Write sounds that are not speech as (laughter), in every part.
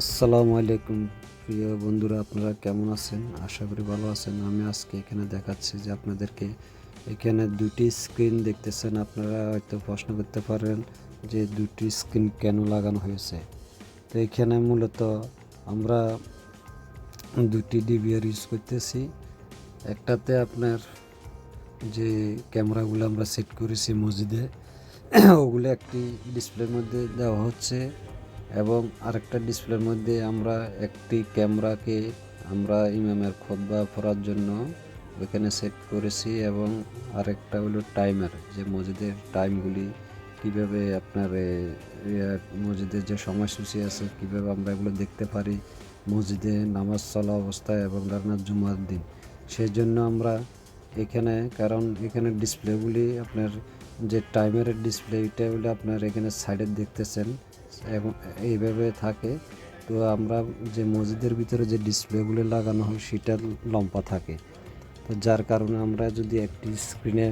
আসসালামু আলাইকুম প্রিয় বন্ধুরা, আপনারা কেমন আছেন? আশা করি ভালো আছেন। আমি আজকে এখানে দেখাচ্ছি যে আপনাদেরকে এখানে দুটি স্ক্রিন দেখতেছেন। আপনারা হয়তো প্রশ্ন করতে পারেন যে দুটি স্ক্রিন কেন লাগানো হয়েছে। তো এখানে মূলত আমরা দুটি ডিভিআর ইউজ করতেছি। একটাতে আপনার যে ক্যামেরাগুলো আমরা সেট করেছি মসজিদে, ওগুলো একটি ডিসপ্লের মধ্যে দেওয়া হচ্ছে। এবং আরেকটা ডিসপ্লের মধ্যে আমরা একটি ক্যামেরাকে আমরা ইমামের খোদবা পড়ার জন্য ওখানে সেট করেছি এবং আরেকটা হলো টাইমার যে মসজিদের টাইমগুলি কীভাবে আপনার মসজিদের যে সময়সূচি আছে, কীভাবে আমরা এগুলো দেখতে পারি, মসজিদে নামাজ চলা অবস্থায় এবং রান্নার জুমার দিন। সেই জন্য আমরা এখানে, কারণ এখানে ডিসপ্লেগুলি আপনার যে টাইমের ডিসপ্লে এটা হলে আপনার এখানে সাইডে দেখতেছেন এবং এইভাবে থাকে। তো আমরা যে মসজিদের ভিতরে যে ডিসপ্লেগুলো লাগানো হয়, সেটা লম্বা থাকে। তো যার কারণে আমরা যদি একটি স্ক্রিনে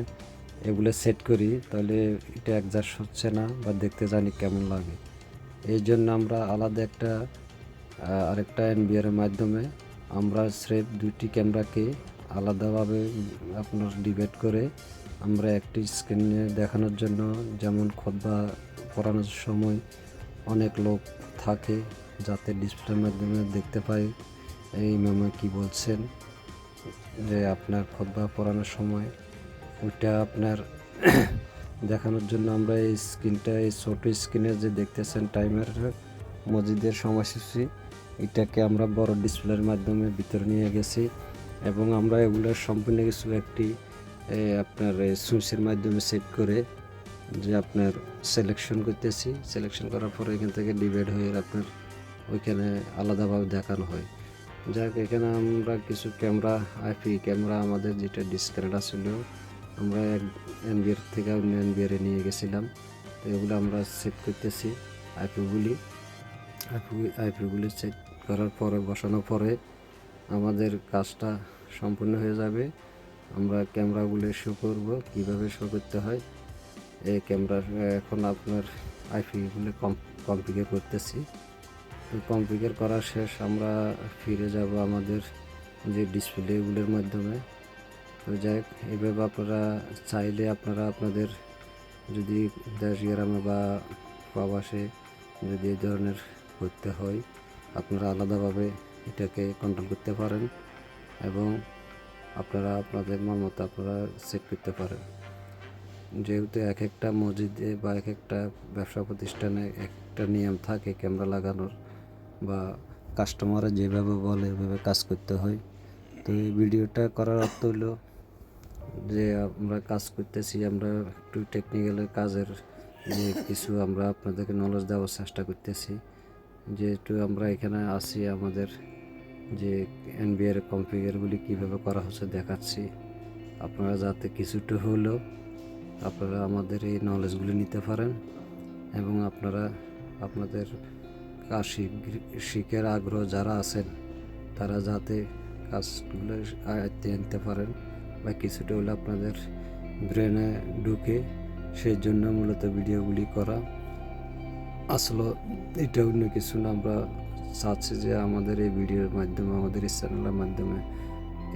এগুলো সেট করি, তাহলে এটা অ্যাডজাস্ট হচ্ছে না বা দেখতে জানি কেমন লাগে। এই জন্য আমরা আলাদা একটা আরেকটা এনবিআর মাধ্যমে আমরা স্রেফ দুটি ক্যামেরাকে আলাদাভাবে আপনার ডিবেট করে আমরা একটি স্ক্রিনে দেখানোর জন্য যেমন খোদবা পড়ানোর সময় অনেক লোক থাকে যাতে ডিসপ্লের মাধ্যমে দেখতে পাই এই মামা কি বলছেন? যে আপনার খোদবা পড়ানোর সময় ওইটা আপনার (coughs) দেখানোর জন্য আমরা এই স্ক্রিনটা এই ছোট স্ক্রিনে যে দেখতেছেন টাইমের মসজিদের সময়সূচি, এটাকে আমরা বড় ডিসপ্লের মাধ্যমে ভিতরে নিয়ে গেছি এবং আমরা এগুলোর সম্পূর্ণ কিছু একটি আপনার সুইচের মাধ্যমে সেট করে যে আপনার সিলেকশন করতেছি। সিলেকশন করার পরে এখান থেকে ডিভাইড হয়ে আপনার ওইখানে আলাদাভাবে দেখানো হয়। যাক, এখানে আমরা কিছু ক্যামেরা আইপি ক্যামেরা আমাদের যেটা ডিসকানেক্ট ছিল আমরা এক এনবিআর থেকে অন্য এনবিআরে নিয়ে গেছিলাম। তো এগুলো আমরা সেট করতেছি আইপিগুলি আইপি আইপিগুলি সেট করার পরে, বসানোর পরে আমাদের কাজটা সম্পূর্ণ হয়ে যাবে। আমরা ক্যামেরাগুলো শো করব, কীভাবে শো করতে হয়। এই ক্যামেরার এখন আপনার আইপিগুলো কনফিগার করতেছি। তো কনফিগার করা শেষ আমরা ফিরে যাব আমাদের যে ডিসপ্লেগুলোর মাধ্যমে। তো যাই হোক, এইভাবে আপনারা চাইলে আপনারা আপনাদের যদি দেশ গ্রামে বা প্রবাসে যদি এই ধরনের করতে হয় আপনারা আলাদাভাবে এটাকে কন্ট্রোল করতে পারেন এবং আপনারা আপনাদের মন মতো আপনারা সেট করতে পারেন। যেহেতু এক একটা মসজিদে বা এক একটা ব্যবসা প্রতিষ্ঠানে একটা নিয়ম থাকে ক্যামেরা লাগানোর বা কাস্টমাররা যেভাবে বলে ওইভাবে কাজ করতে হয়। তো এই ভিডিওটা করার অর্থ হলো যে আমরা কাজ করতেছি, আমরা একটু টেকনিক্যাল কাজের যে কিছু আমরা আপনাদেরকে নলেজ দেওয়ার চেষ্টা করতেছি। যেহেতু আমরা এখানে আসি আমাদের যে এনবিআর কনফিগারগুলি কীভাবে করা হচ্ছে দেখাচ্ছি। আপনারা যাতে কিছুটা হলেও আপনারা আমাদের এই নলেজগুলি নিতে পারেন এবং আপনারা আপনাদের কাজ শিখ- শিখের আগ্রহ যারা আছেন, তারা যাতে কাজগুলো আয়ত্তে আনতে পারেন বা কিছুটা হলে আপনাদের ব্রেনে ঢুকে সেই জন্য মূলত ভিডিওগুলি করা। আসলে এটা অন্য কিছু না, আমরা চাচ্ছি যে আমাদের এই ভিডিওর মাধ্যমে, আমাদের এই চ্যানেলের মাধ্যমে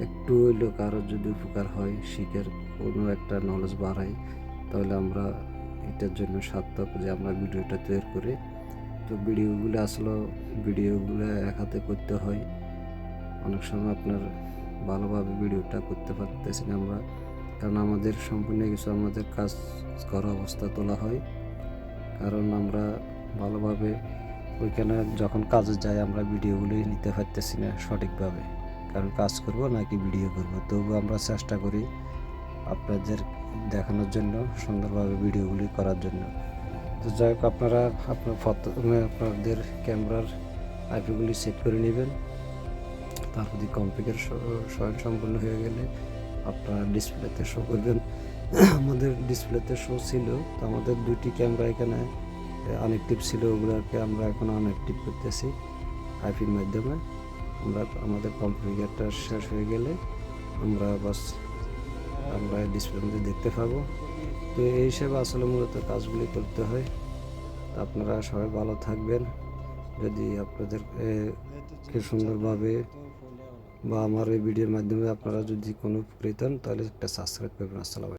একটু হইলেও কারও যদি উপকার হয়, শিখের কোনো একটা নলেজ বাড়ায় তাহলে আমরা এটার জন্য সার্থক যে আমরা ভিডিওটা তৈরি করি। তো ভিডিওগুলো আসলে ভিডিওগুলো এক হাতে করতে হয়। অনেক সময় আপনার ভালোভাবে ভিডিওটা করতে পারতেছি না আমরা। কারণ আমাদের সম্পূর্ণ কিছু আমাদের কাজ করা অবস্থা তোলা হয়। কারণ আমরা ভালোভাবে ওইখানে যখন কাজে যাই, আমরা ভিডিওগুলি নিতে পারতেছি না সঠিকভাবে। কারণ কাজ করব নাকি ভিডিও করব। তবু আমরা চেষ্টা করি আপনাদের দেখানোর জন্য, সুন্দরভাবে ভিডিওগুলি করার জন্য। তো যাই হোক, আপনারা আপনার প্রথমে আপনাদের ক্যামেরার আইপিগুলি সেট করে নেবেন। তারপর দিয়ে কনফিগার স্বয়ং সম্পূর্ণ হয়ে গেলে আপনারা ডিসপ্লেতে শো করবেন। আমাদের ডিসপ্লেতে শো ছিল, তো আমাদের দুটি ক্যামেরা এখানে আনএক্টিভ ছিল, ওগুলোকে আমরা এখন আনএক্টিভ করতেছি আইপির মাধ্যমে। আমরা আমাদের কনফিগারটা শেষ হয়ে গেলে আমরা বাস আমরা ডিসপ্লের মধ্যে দেখতে পাবো। তো এই হিসেবে আসলে মূলত কাজগুলি করতে হয়। আপনারা সবাই ভালো থাকবেন। যদি আপনাদের সুন্দরভাবে বা আমার এই ভিডিওর মাধ্যমে আপনারা যদি কোনো উপকৃত হন তাহলে একটা সাবস্ক্রাইব করবেন। আসসালামু